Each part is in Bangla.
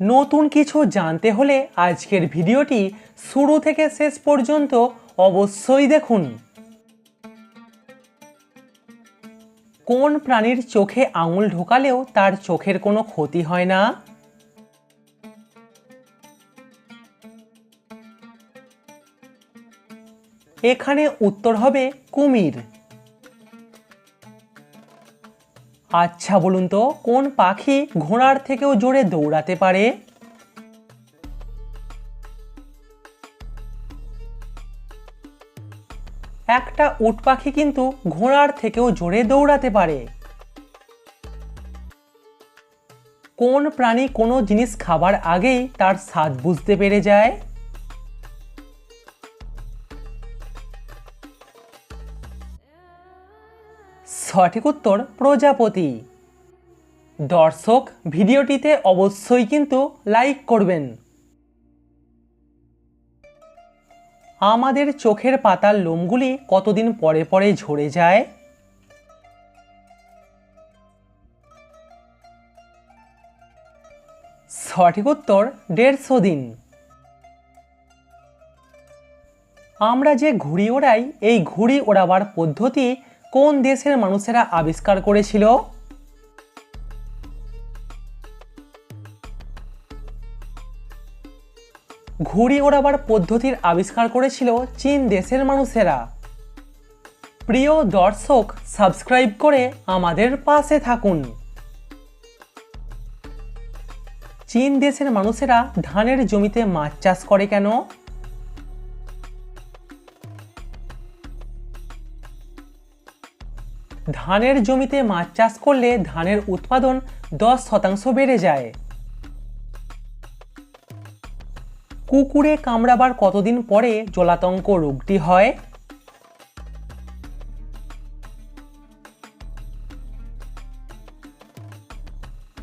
নতুন কিছু জানতে হলে আজকের ভিডিওটি শুরু থেকে শেষ পর্যন্ত অবশ্যই দেখুন। কোন প্রাণীর চোখে আঙুল ঢোকালেও তার চোখের কোনো ক্ষতি হয় না? এখানে উত্তর হবে কুমির। আচ্ছা বলুন তো, কোন পাখি ঘোড়ার থেকেও জোরে দৌড়াতে পারে? একটা উট পাখি কিন্তু ঘোড়ার থেকেও জোরে দৌড়াতে পারে। কোন প্রাণী কোনো জিনিস খাবার আগেই তার স্বাদ বুঝতে পেরে যায়? সঠিক উত্তর প্রজাপতি। দর্শক, ভিডিওটিতে অবশ্যই কিন্তু লাইক করবেন। আমাদের চোখের পাতার লোমগুলি কতদিন পরে পরে ঝরে যায়? সঠিক উত্তর, দেড়শো দিন। আমরা যে ঘুড়ি ওড়াই, এই ঘুড়ি ওড়াবার পদ্ধতি কোন দেশের মানুষেরা আবিষ্কার করেছিল? ঘুড়ি ওড়াবার পদ্ধতির আবিষ্কার করেছিল চীন দেশের মানুষেরা। প্রিয় দর্শক, সাবস্ক্রাইব করে আমাদের পাশে থাকুন। চীন দেশের মানুষেরা ধানের জমিতে মাছ চাষ করে কেন? ধানের জমিতে মাছ চাষ করলে ধানের উৎপাদন দশ শতাংশ বেড়ে যায়। কুকুরে কামড়াবার কতদিন পরে জলাতঙ্ক রোগটি হয়?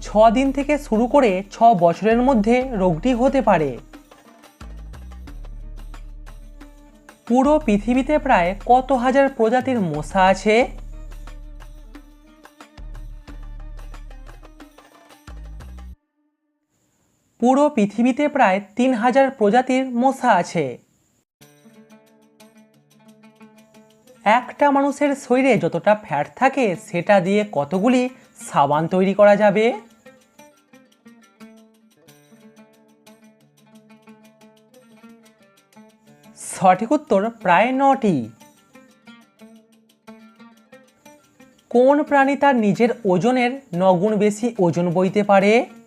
ছ দিন থেকে শুরু করে ছ বছরের মধ্যে রোগটি হতে পারে। পুরো পৃথিবীতে প্রায় কত হাজার প্রজাতির মশা আছে? পুরো পৃথিবীতে প্রায় তিন হাজার প্রজাতির মশা আছে। একটা মানুষের শরীরে যতটা ফ্যাট থাকে, সেটা দিয়ে কতগুলি সাবান তৈরি করা যাবে? সঠিক উত্তর প্রায় নটি। কোন প্রাণী তার নিজের ওজনের নগুণ বেশি ওজন বইতে পারে?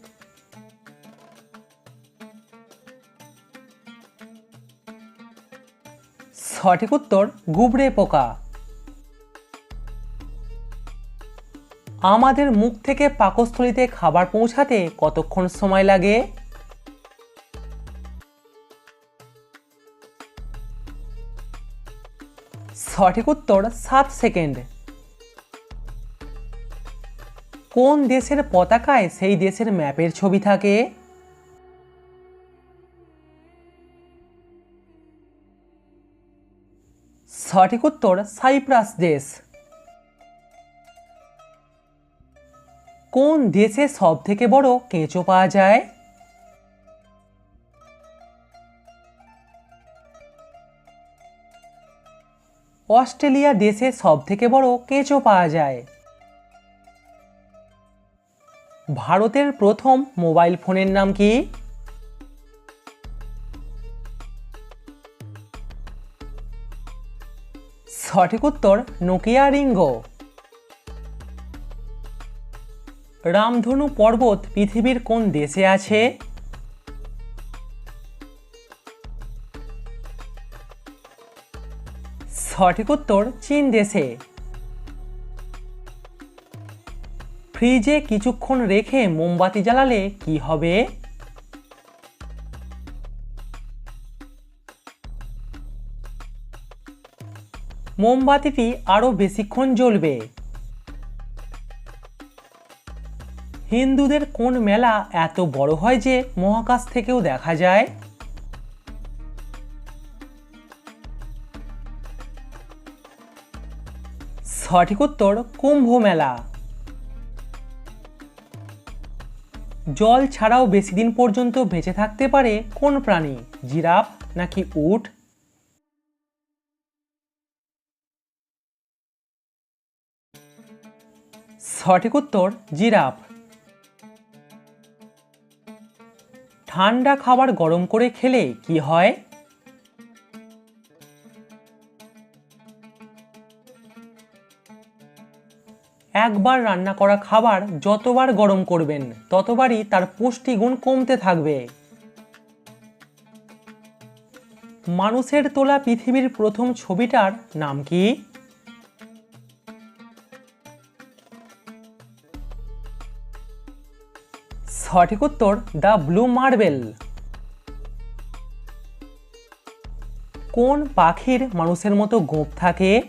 সঠিক উত্তর গুবরে পোকা। আমাদের মুখ থেকে পাকস্থলিতে খাবার পৌঁছাতে কতক্ষণ সময় লাগে? সঠিক উত্তর, সাত সেকেন্ড। কোন দেশের পতাকায় সেই দেশের ম্যাপের ছবি থাকে? সঠিক উত্তর সাইপ্রাস দেশ। কোন দেশে সব থেকে বড় কেঁচো পাওয়া যায়? অস্ট্রেলিয়া দেশে সব থেকে বড় কেঁচো পাওয়া যায়। ভারতের প্রথম মোবাইল ফোনের নাম কি? সঠিক উত্তর নোকিয়া রিঙ্গো রামধনু পর্বত পৃথিবীর কোন দেশে আছে? সঠিক উত্তর চীন দেশে। ফ্রিজে কিছুক্ষণ রেখে মোমবাতি জ্বালালে কি হবে? মোমবাতিটি আরও বেশিক্ষণ জ্বলবে। হিন্দুদের কোন মেলা এত বড় হয় যে মহাকাশ থেকেও দেখা যায়? সঠিক উত্তর, কুম্ভ মেলা। জল ছাড়াও বেশি দিন পর্যন্ত বেঁচে থাকতে পারে কোন প্রাণী? জিরাফ নাকি উট? সঠিক উত্তর জিরাফ। ঠান্ডা খাবার গরম করে খেলে কি হয়? একবার রান্না করা খাবার যতবার গরম করবেন, ততবারই তার পুষ্টিগুণ কমতে থাকবে। মানুষের তোলা পৃথিবীর প্রথম ছবিটার নাম কি? সঠিক উত্তর দ্য ব্লু মার্বেল। কোন পাখির মানুষের মতো গোঁপ থাকে?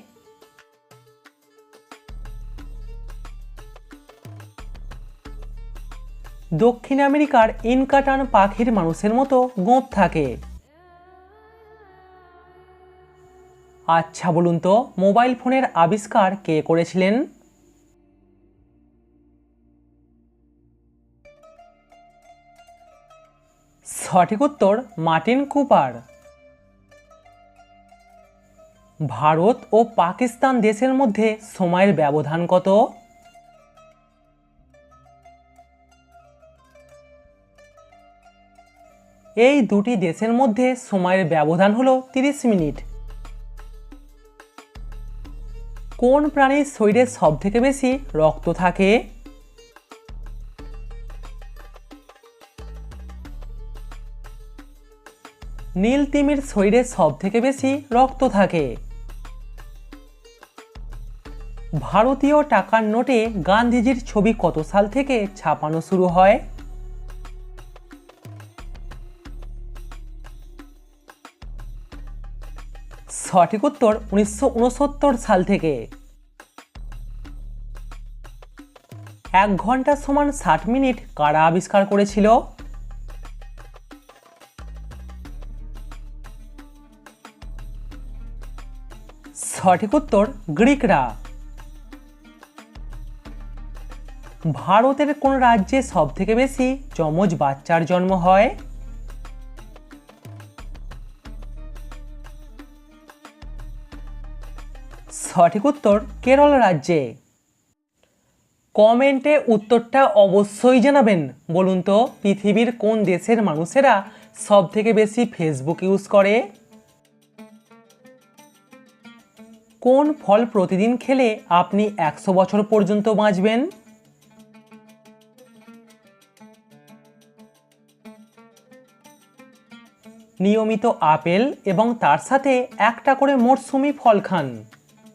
দক্ষিণ আমেরিকার ইনকাটান পাখির মানুষের মতো গোঁপ থাকে। আচ্ছা বলুন তো, মোবাইল ফোনের আবিষ্কার কে করেছিলেন? সঠিক উত্তর মার্টিন কুপার। ভারত ও পাকিস্তান দেশের মধ্যে সময়ের ব্যবধান কত? এই দুটি দেশের মধ্যে সময়ের ব্যবধান হলো তিরিশ মিনিট। কোন প্রাণীর শরীরে সব থেকে বেশি রক্ত থাকে? নীল তিমির শরীরে সব থেকে বেশি রক্ত থাকে। ভারতীয় টাকার নোটে গান্ধীজির ছবি কত সাল থেকে ছাপানো শুরু হয়? সঠিক উত্তর উনিশশো উনসত্তর সাল থেকে। এক ঘণ্টা সমান ষাট মিনিট কারা আবিষ্কার করেছিল? সঠিক উত্তর গ্রিকরা। ভারতের কোন রাজ্যে সব থেকে বেশি যমজ বাচ্চার জন্ম হয়? সঠিক উত্তর কেরল রাজ্যে। কমেন্টে উত্তরটা অবশ্যই জানাবেন। বলুন তো, পৃথিবীর কোন দেশের মানুষেরা সব থেকে বেশি ফেসবুক ইউজ করে? কোন ফল প্রতিদিন খেলে আপনি একশো বছর পর্যন্ত বাঁচবেন? নিয়মিত আপেল এবং তার সাথে একটা করে মরশুমি ফল খান।